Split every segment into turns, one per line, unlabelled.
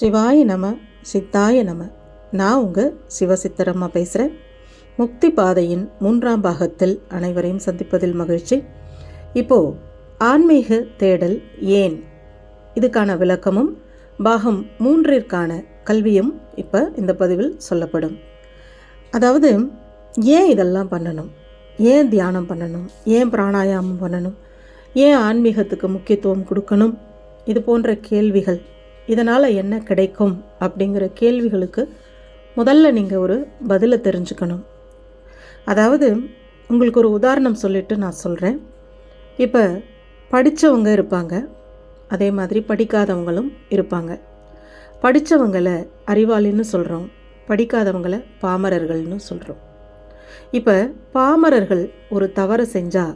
சிவாய நம சித்தாய நம. நான் உங்கள் சிவசித்தரம்மா பேசுகிறேன் முக்தி பாதையின் மூன்றாம் பாகத்தில் அனைவரையும் சந்திப்பதில் மகிழ்ச்சி. இப்போது ஆன்மீக தேடல் ஏன்? இதுக்கான விளக்கமும் பாகம் மூன்றிற்கான கல்வியும் இப்போ இந்த பதிவில் சொல்லப்படும். அதாவது ஏன் இதெல்லாம் பண்ணணும்? ஏன் தியானம் பண்ணணும்? ஏன் பிராணாயாமம் பண்ணணும்? ஏன் ஆன்மீகத்துக்கு முக்கியத்துவம் கொடுக்கணும்? இது போன்ற கேள்விகள் இதனால் என்ன கிடைக்கும் அப்படிங்கிற கேள்விகளுக்கு முதல்ல நீங்கள் ஒரு பதிலை தெரிஞ்சுக்கணும். அதாவது உங்களுக்கு ஒரு உதாரணம் சொல்லிட்டு நான் சொல்கிறேன் இப்போ படித்தவங்க இருப்பாங்க. அதே மாதிரி படிக்காதவங்களும் இருப்பாங்க. படித்தவங்களை அறிவாளின்னு சொல்கிறோம் படிக்காதவங்களை பாமரர்கள்னு சொல்கிறோம் இப்போ பாமரர்கள் ஒரு தவறை செஞ்சால்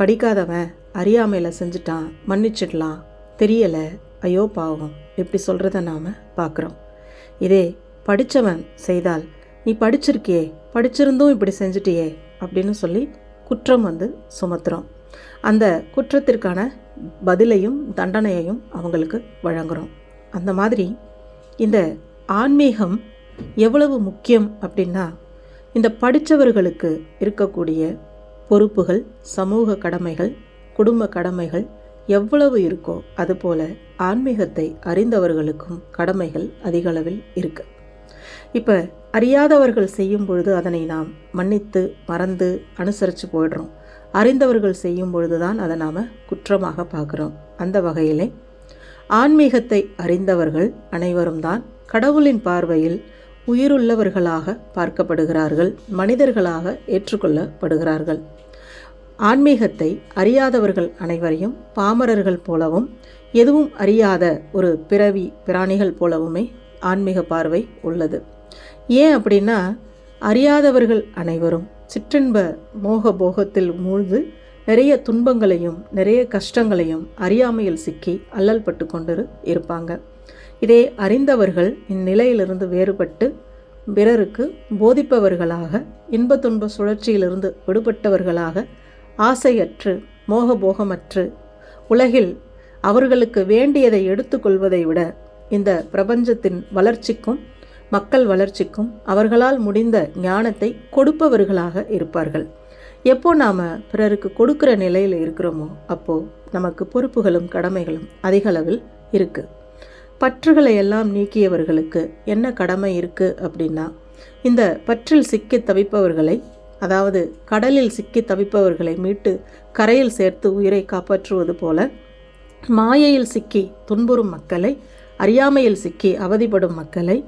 படிக்காதவன் அறியாமையில் செஞ்சுட்டான் மன்னிச்சிடலாம் தெரியலை ஐயோ பாவம். இப்படி சொல்கிறத நாம் பார்க்குறோம் இதே படித்தவன் செய்தால் நீ படிச்சிருக்கியே படிச்சிருந்தும் இப்படி செஞ்சிட்டியே அப்படின்னு சொல்லி குற்றம் வந்து சுமத்துறோம். அந்த குற்றத்திற்கான பதிலையும் தண்டனையையும் அவங்களுக்கு வழங்குகிறோம் அந்த மாதிரி இந்த ஆன்மீகம் எவ்வளவு முக்கியம் அப்படின்னா இந்த படித்தவர்களுக்கு இருக்கக்கூடிய பொறுப்புகள் சமூக கடமைகள் குடும்ப கடமைகள் எவ்வளவு இருக்கோ அதுபோல ஆன்மீகத்தை அறிந்தவர்களுக்கும் கடமைகள் அதிகளவில் இருக்கு. இப்போ அறியாதவர்கள் செய்யும் பொழுது அதனை நாம் மன்னித்து மறந்து அனுசரித்து போயிடுறோம். அறிந்தவர்கள் செய்யும் பொழுது தான் அதை நாம் குற்றமாக பார்க்குறோம். அந்த வகையிலே ஆன்மீகத்தை அறிந்தவர்கள் அனைவரும் தான் கடவுளின் பார்வையில் உயிருள்ளவர்களாக பார்க்கப்படுகிறார்கள் மனிதர்களாக ஏற்றுக்கொள்ளப்படுகிறார்கள். ஆன்மீகத்தை அறியாதவர்கள் அனைவரையும் பாமரர்கள் போலவும் எதுவும் அறியாத ஒரு பிறவி பிராணிகள் போலவுமே ஆன்மீக பார்வை உள்ளது. ஏன் அப்படின்னா அறியாதவர்கள் அனைவரும் சிற்றின்ப மோக போகத்தில் மூழ்கு நிறைய துன்பங்களையும் நிறைய கஷ்டங்களையும் அறியாமையில் சிக்கி அல்லல் பட்டு கொண்டு இருப்பாங்க. இதே அறிந்தவர்கள் இந்நிலையிலிருந்து வேறுபட்டு பிறருக்கு போதிப்பவர்களாக இன்ப துன்ப சுழற்சியிலிருந்து விடுபட்டவர்களாக ஆசையற்று மோகபோகமற்று. உலகில் அவர்களுக்கு வேண்டியதை எடுத்துக்கொள்வதை விட இந்த பிரபஞ்சத்தின் வளர்ச்சிக்கும் மக்கள் வளர்ச்சிக்கும் அவர்களால் முடிந்த ஞானத்தை கொடுப்பவர்களாக இருப்பார்கள். எப்போ நாம் பிறருக்கு கொடுக்குற நிலையில் இருக்கிறோமோ அப்போது நமக்கு பொறுப்புகளும் கடமைகளும் அதிக அளவில் இருக்குது பற்றுகளை எல்லாம் நீக்கியவர்களுக்கு என்ன கடமை இருக்குது அப்படின்னா இந்த பற்றில் சிக்கி தவிப்பவர்களை அதாவது கடலில் சிக்கி தவிப்பவர்களை மீட்டு கரையில் சேர்த்து உயிரை காப்பாற்றுவது போல மாயையில் சிக்கி துன்புறும் மக்களை அறியாமையில் சிக்கி அவதிப்படும் மக்களை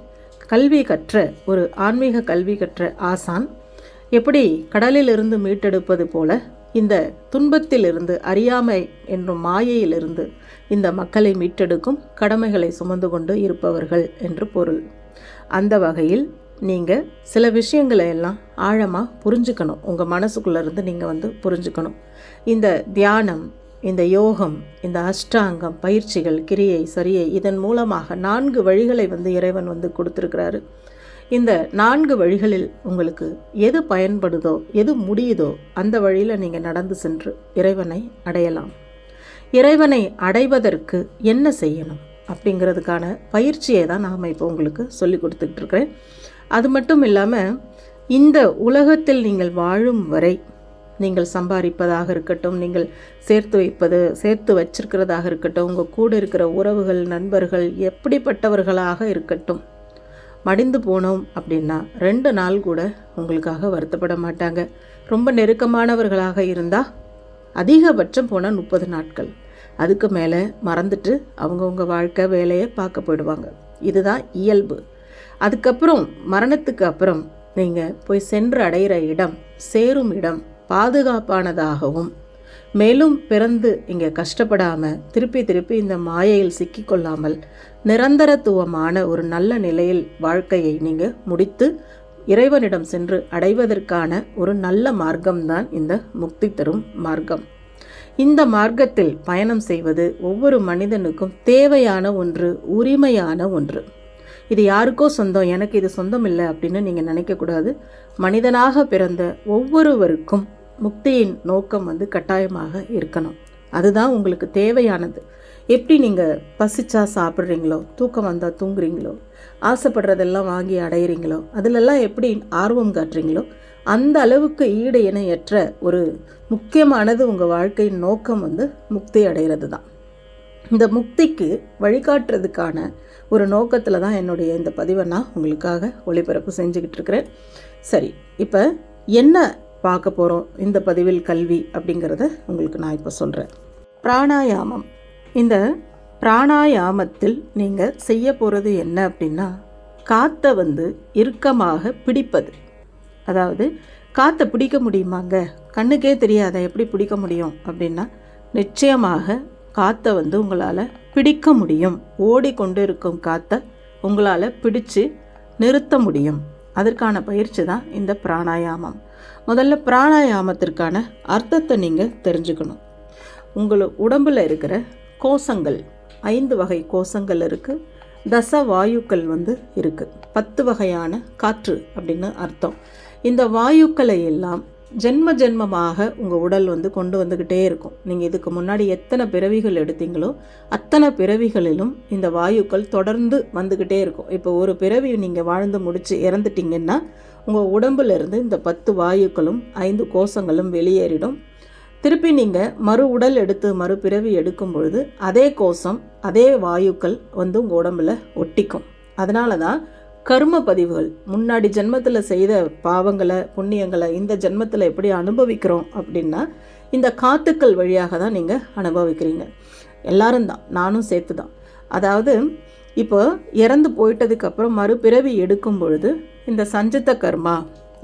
கல்வி கற்ற ஒரு ஆன்மீக கல்வி கற்ற ஆசான் எப்படி கடலிலிருந்து மீட்டெடுப்பது போல இந்த துன்பத்திலிருந்து அறியாமை என்னும் மாயையிலிருந்து இந்த மக்களை மீட்டெடுக்கும் கடமைகளை சுமந்து கொண்டு இருப்பவர்கள் என்று பொருள். அந்த வகையில் நீங்கள் சில விஷயங்களை எல்லாம் ஆழமாக புரிஞ்சுக்கணும். உங்கள் மனசுக்குள்ளேருந்து நீங்கள் வந்து புரிஞ்சுக்கணும். இந்த தியானம் இந்த யோகம் இந்த அஷ்டாங்கம் பயிற்சிகள் கிரியை சரியை இதன் மூலமாக நான்கு வழிகளை வந்து இறைவன் வந்து கொடுத்துருக்கிறாரு. இந்த நான்கு வழிகளில் உங்களுக்கு எது பயன்படுதோ எது முடியுதோ அந்த வழியில் நீங்கள் நடந்து சென்று இறைவனை அடையலாம். இறைவனை அடைவதற்கு என்ன செய்யணும்? அப்படிங்கிறதுக்கான பயிற்சியை தான் நாம் இப்போ உங்களுக்கு சொல்லி கொடுத்துட்ருக்கிறேன் அது மட்டும் இல்லாமல் இந்த உலகத்தில் நீங்கள் வாழும் வரை நீங்கள் சம்பாதிப்பதாக இருக்கட்டும் நீங்கள் சேர்த்து வைப்பது சேர்த்து வச்சிருக்கிறதாக இருக்கட்டும் உங்கள் கூட இருக்கிற உறவுகள் நண்பர்கள் எப்படிப்பட்டவர்களாக இருக்கட்டும் மடிந்து போனோம் அப்படின்னா ரெண்டு நாள் கூட உங்களுக்காக வருத்தப்பட மாட்டாங்க. ரொம்ப நெருக்கமானவர்களாக இருந்தால் அதிகபட்சம் போனால் முப்பது நாட்கள். அதுக்கு மேலே மறந்துட்டு அவங்கவுங்க வாழ்க்கை வேலையை பார்க்க போயிடுவாங்க. இதுதான் இயல்பு. அதுக்கப்புறம் மரணத்துக்கு அப்புறம் நீங்கள் போய் சென்று அடைகிற இடம் சேரும் இடம் பாதுகாப்பானதாகவும் மேலும் பிறந்து இங்கே கஷ்டப்படாமல் திருப்பி திருப்பி இந்த மாயையில் சிக்கிக்கொள்ளாமல் நிரந்தரத்துவமான ஒரு நல்ல நிலையில் வாழ்க்கையை நீங்கள் முடித்து இறைவனிடம் சென்று அடைவதற்கான ஒரு நல்ல மார்க்கம்தான் இந்த முக்தி தரும் மார்க்கம். இந்த மார்க்கத்தில் பயணம் செய்வது ஒவ்வொரு மனிதனுக்கும் தேவையான ஒன்று உரிமையான ஒன்று. இது யாருக்கோ சொந்தம் எனக்கு இது சொந்தம் இல்லை அப்படின்னு நீங்கள் நினைக்கக்கூடாது. மனிதனாக பிறந்த ஒவ்வொருவருக்கும் முக்தியின் நோக்கம் வந்து கட்டாயமாக இருக்கணும். அதுதான் உங்களுக்கு தேவையானது. எப்படி நீங்கள் பசிச்சா சாப்பிட்றீங்களோ தூக்கம் வந்தால் தூங்குறீங்களோ ஆசைப்படுறதெல்லாம் வாங்கி அடையிறீங்களோ அதிலெல்லாம் எப்படி ஆர்வம் காட்டுறீங்களோ அந்த அளவுக்கு ஈடு இணையற்ற ஒரு முக்கியமானது உங்கள் வாழ்க்கையின் நோக்கம் வந்து முக்தி அடைகிறது தான் இந்த முக்திக்கு வழிகாட்டுறதுக்கான ஒரு நோக்கத்தில் தான் என்னுடைய இந்த பதிவை நான் உங்களுக்காக ஒளிபரப்பு செஞ்சுக்கிட்டு இருக்கிறேன். சரி இப்போ என்ன பார்க்க போகிறோம் இந்த பதிவில் கல்வி அப்படிங்கிறத உங்களுக்கு நான் இப்போ சொல்கிறேன் பிராணாயாமம். இந்த பிராணாயாமத்தில் நீங்கள் செய்ய போகிறது என்ன அப்படின்னா காற்றை வந்து இறுக்கமாக பிடிப்பது. அதாவது காற்றை பிடிக்க முடியுமாங்க? கண்ணுக்கே தெரியாத எப்படி பிடிக்க முடியும் அப்படின்னா நிச்சயமாக காற்றை வந்து உங்களால் பிடிக்க முடியும். ஓடிக்கொண்டு இருக்கும் காற்றை உங்களால் பிடிச்சு நிறுத்த முடியும். அதற்கான பயிற்சி தான் இந்த பிராணாயாமம். முதல்ல பிராணாயாமத்திற்கான அர்த்தத்தை நீங்கள் தெரிஞ்சுக்கணும். உங்கள் உடம்பில் இருக்கிற கோஷங்கள் ஐந்து வகை கோஷங்கள் இருக்குது தச வாயுக்கள் வந்து இருக்குது பத்து வகையான காற்று அப்படின்னு அர்த்தம். இந்த வாயுக்களை எல்லாம் ஜென்ம ஜென்மமாக உங்கள் உடல் வந்து கொண்டு வந்துக்கிட்டே இருக்கும். நீங்கள் இதுக்கு முன்னாடி எத்தனை பிறவிகள் எடுத்தீங்களோ அத்தனை பிறவிகளிலும் இந்த வாயுக்கள் தொடர்ந்து வந்துக்கிட்டே இருக்கும். இப்போ ஒரு பிறவி நீங்கள் வாழ்ந்து முடித்து இறந்துட்டீங்கன்னா உங்கள் உடம்புலேருந்து இந்த பத்து வாயுக்களும் ஐந்து கோஷங்களும் வெளியேறிடும். திருப்பி நீங்கள் மறு உடல் எடுத்து மறுபிறவி எடுக்கும் பொழுது அதே கோஷம் அதே வாயுக்கள் வந்து உங்கள் உடம்பில் ஒட்டிக்கும். அதனால தான் கர்ம பதிவுகள். முன்னாடி ஜென்மத்தில் செய்த பாவங்களை புண்ணியங்களை இந்த ஜென்மத்தில் எப்படி அனுபவிக்கிறோம் அப்படின்னா இந்த காத்துக்கள் வழியாக தான் நீங்கள் அனுபவிக்கிறீங்க. எல்லாரும் தான். நானும் சேர்த்து தான். அதாவது இப்போ இறந்து போயிட்டதுக்கப்புறம் மறுபிறவி எடுக்கும் பொழுது இந்த சஞ்சித்த கர்மா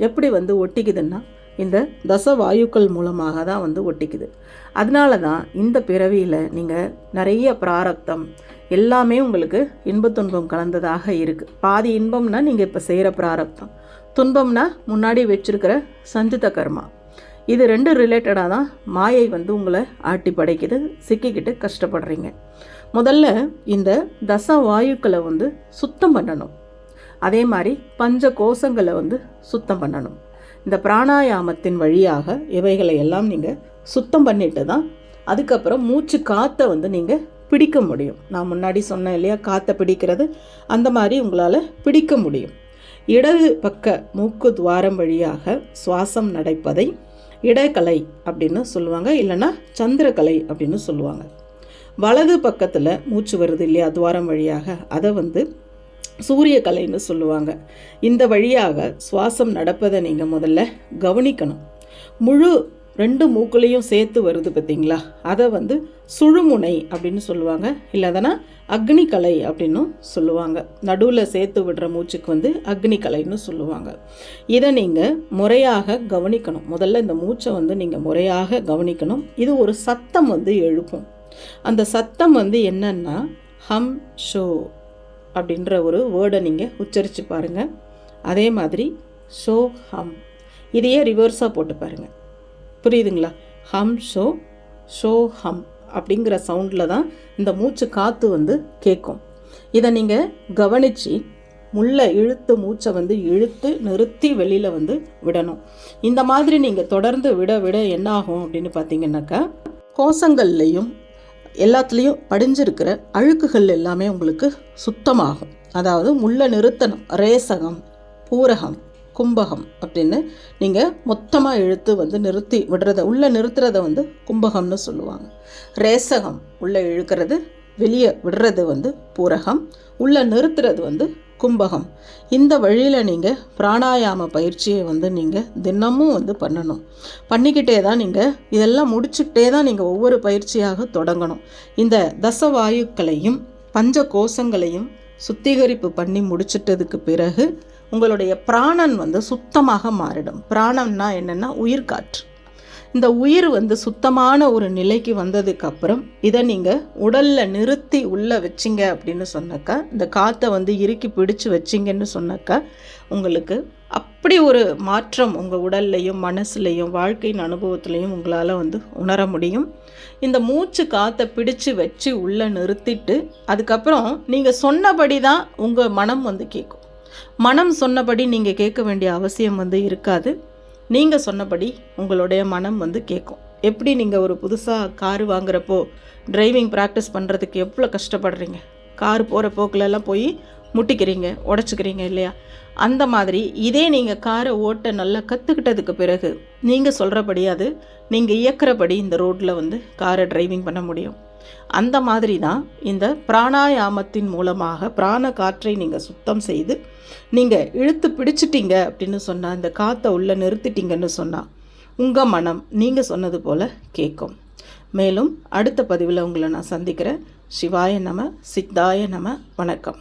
எப்படி வந்து ஒட்டிக்குதுன்னா இந்த தச வாயுக்கள் மூலமாக தான் வந்து ஒட்டிக்குது. அதனால தான் இந்த பிறவியில் நீங்கள் நிறைய பிராரப்தம் எல்லாமே உங்களுக்கு இன்பத்துன்பம் கலந்ததாக இருக்குது பாதி இன்பம்னா நீங்கள் இப்போ செய்கிற பிராரப்தம். துன்பம்னா முன்னாடி வச்சிருக்கிற சஞ்சித கர்மா. இது ரெண்டு ரிலேட்டடாக தான் மாயை வந்து உங்களை ஆட்டி படைக்குது சிக்கிக்கிட்டு கஷ்டப்படுறீங்க. முதல்ல இந்த தச வாயுக்களை வந்து சுத்தம் பண்ணணும். அதே மாதிரி பஞ்ச கோஷங்களை வந்து சுத்தம் பண்ணணும். இந்த பிராணாயாமத்தின் வழியாக இவைகளை எல்லாம் நீங்கள் சுத்தம் பண்ணிட்டு தான் அதுக்கப்புறம் மூச்சு காற்றை வந்து நீங்கள் பிடிக்க முடியும். நான் முன்னாடி சொன்னேன் இல்லையா காற்றை பிடிக்கிறது? அந்த மாதிரி உங்களால் பிடிக்க முடியும். இடது பக்க மூக்கு துவாரம் வழியாக சுவாசம் நடைப்பதை இடக்கலை அப்படின்னு சொல்லுவாங்க இல்லைன்னா சந்திரக்கலை அப்படின்னு சொல்லுவாங்க. வலது பக்கத்தில் மூச்சு வருது இல்லையா துவாரம் வழியாக அதை வந்து சூரிய கலைன்னு சொல்லுவாங்க. இந்த வழியாக சுவாசம் நடப்பதை நீங்கள் முதல்ல கவனிக்கணும். முழு ரெண்டு மூக்குலேயும் சேர்த்து வருது பார்த்தீங்களா? அதை வந்து சுழுமுனை அப்படின்னு சொல்லுவாங்க. இல்லாதனா அக்னிகலை அப்படின்னும் சொல்லுவாங்க. நடுவில் சேர்த்து விடுற மூச்சுக்கு வந்து அக்னிகலைன்னு சொல்லுவாங்க. இதை நீங்கள் முறையாக கவனிக்கணும். முதல்ல இந்த மூச்சை வந்து நீங்கள் முறையாக கவனிக்கணும். இது ஒரு சத்தம் வந்து எழுப்பும். அந்த சத்தம் வந்து என்னன்னா ஹம் ஷோ அப்படின்ற ஒரு வேர்டை நீங்கள் உச்சரித்து பாருங்கள் அதே மாதிரி ஷோ ஹம். இதையே ரிவர்ஸாக போட்டு பாருங்கள் புரியுதுங்களா? ஹம் ஷோ ஷோ ஹம் அப்படிங்கிற சவுண்டில் தான் இந்த மூச்சு காற்று வந்து கேட்கும் இதை நீங்கள் கவனித்து முள்ள இழுத்து மூச்சை வந்து இழுத்து நிறுத்தி வெளியில் வந்து விடணும். இந்த மாதிரி நீங்கள் தொடர்ந்து விட விட என்ன ஆகும் அப்படின்னு பார்த்தீங்கன்னாக்கா கோசங்கள்லேயும் எல்லாத்துலேயும் படிஞ்சிருக்கிற அழுக்குகள் எல்லாமே உங்களுக்கு சுத்தமாகும். அதாவது முள்ள நிறுத்தணும் ரேசகம் பூரகம் கும்பகம் அப்படின்னு நீங்கள் மொத்தமாக இழுத்து வந்து நிறுத்தி விடுறத உள்ளே நிறுத்துறத வந்து கும்பகம்னு சொல்லுவாங்க. ரேசகம் உள்ளே இழுக்கிறது வெளியே விடுறது வந்து பூரகம் உள்ளே நிறுத்துறது வந்து கும்பகம். இந்த வழியில் நீங்கள் பிராணாயாம பயிற்சியை வந்து நீங்கள் தினமும் வந்து பண்ணணும். பண்ணிக்கிட்டே தான் நீங்கள் இதெல்லாம் முடிச்சுக்கிட்டே தான் நீங்கள் ஒவ்வொரு பயிற்சியாக தொடங்கணும். இந்த தசவாயுக்களையும் பஞ்ச கோஷங்களையும் சுத்திகரிப்பு பண்ணி முடிச்சிட்டதுக்கு பிறகு உங்களுடைய பிராணன் வந்து சுத்தமாக மாறிடும். பிராணம்னா என்னென்னா உயிர்காற்று இந்த உயிர் வந்து சுத்தமான ஒரு நிலைக்கு வந்ததுக்கப்புறம் இதை நீங்கள் உடலில் நிறுத்தி உள்ளே வச்சிங்க அப்படின்னு சொன்னாக்கா இந்த காற்றை வந்து இறுக்கி பிடிச்சு வச்சிங்கன்னு சொன்னாக்கா உங்களுக்கு அப்படி ஒரு மாற்றம் உங்கள் உடல்லையும் மனசுலையும் வாழ்க்கையின் அனுபவத்துலையும் உங்களால் வந்து உணர முடியும். இந்த மூச்சு காற்றை பிடிச்சு வச்சு உள்ளே நிறுத்திட்டு அதுக்கப்புறம் நீங்கள் சொன்னபடி தான் உங்கள் மனம் வந்து கேட்கும் மனம் சொன்னபடி நீங்கள் கேட்க வேண்டிய அவசியம் வந்து இருக்காது. நீங்கள் சொன்னபடி உங்களுடைய மனம் வந்து கேட்கும். எப்படி நீங்கள் ஒரு புதுசாக கார் வாங்குறப்போ டிரைவிங் ப்ராக்டிஸ் பண்ணுறதுக்கு எவ்வளோ கஷ்டப்படுறீங்க? கார் போகிற போக்கிலெல்லாம் போய் முட்டிக்கிறீங்க உடச்சிக்கிறீங்க இல்லையா? அந்த மாதிரி இதே நீங்கள் காரை ஓட்ட நல்லா கற்றுக்கிட்டதுக்கு பிறகு நீங்கள் சொல்கிறபடி அது நீங்கள் இயக்கிறபடி இந்த ரோட்டில் வந்து காரை டிரைவிங் பண்ண முடியும். அந்த மாதிரி தான் இந்த பிராணாயாமத்தின் மூலமாக பிராண காற்றை நீங்கள் சுத்தம் செய்து நீங்கள் இழுத்து பிடிச்சிட்டீங்க அப்படின்னு சொன்னால் இந்த காற்றை உள்ளே நிறுத்திட்டீங்கன்னு சொன்னால் உங்கள் மனம் நீங்கள் சொன்னது போல் கேட்கும். மேலும் அடுத்த பதிவில் உங்களை நான் சந்திக்கிறேன். சிவாய நம சித்தாய நம வணக்கம்.